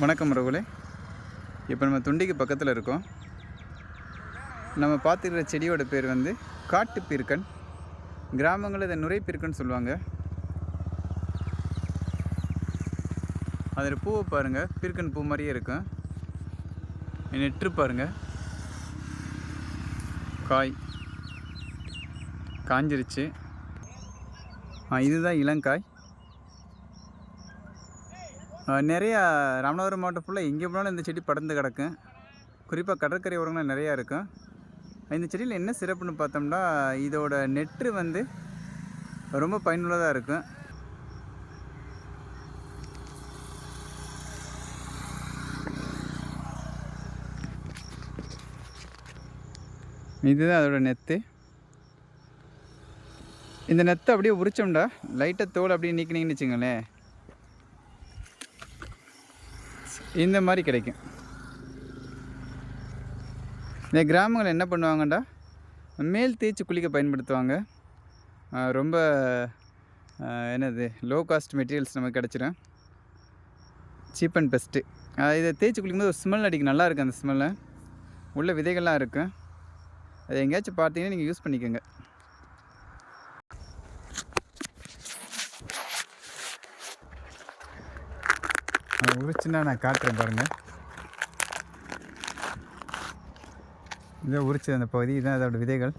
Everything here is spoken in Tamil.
வணக்கம் ரகுலே. இப்போ நம்ம துண்டிக்கு பக்கத்தில் இருக்கோம். நம்ம பார்த்துக்கிற செடியோட பேர் வந்து காட்டு பீர்க்கன் கிராமங்களில் இதை நுரை பீர்க்கன்னு சொல்லுவாங்க. அதில் பூவை பாருங்கள் பீர்க்கன் பூ மாதிரியே இருக்கும். நெற்று பாருங்கள் காய் காஞ்சிருச்சு. ஆ, இதுதான் இளங்காய். நிறையா ராமநாதபுரம் மாவட்டம் ஃபுல்லாக எங்கே போனாலும் இந்த செடி படர்ந்து கிடக்கும். குறிப்பாக கடற்கரை ஓரங்கள்லாம் நிறையா இருக்கும். இந்த செடியில் என்ன சிறப்புன்னு பார்த்தோம்னா இதோட நெற்று வந்து ரொம்ப பயனுள்ளதாக இருக்கும். இதுதான் அதோட நெத்து. இந்த நெத்தை அப்படியே உரிச்சோம்டா லைட்டாக தோல் அப்படியே நீக்கினீங்கன்னு வச்சுங்களேன் இந்த மாதிரி கிடைக்கும். இந்த கிராமங்கள் என்ன பண்ணுவாங்கடா மேல் தேய்ச்சி குளிக்க பயன்படுத்துவாங்க. ரொம்ப என்னது லோ காஸ்ட் மெட்டீரியல்ஸ் நமக்கு கிடச்சிடும் சீப் அண்ட் பெஸ்ட்டு இதை தேய்ச்சி குளிக்கும்போது ஒரு ஸ்மெல் அடிக்கும். நல்லாயிருக்கும் அந்த ஸ்மெல்லு உள்ள விதைகள்லாம் இருக்கும். அதை எங்கேயாச்சும் பார்த்தீங்கன்னா நீங்கள் யூஸ் பண்ணிக்கோங்க. உரிச்சுன்னா நான் காட்டுறேன் பாருங்கள் இதை உரிச்சது அந்த பகுதி இதுதான் அதோட விதைகள்.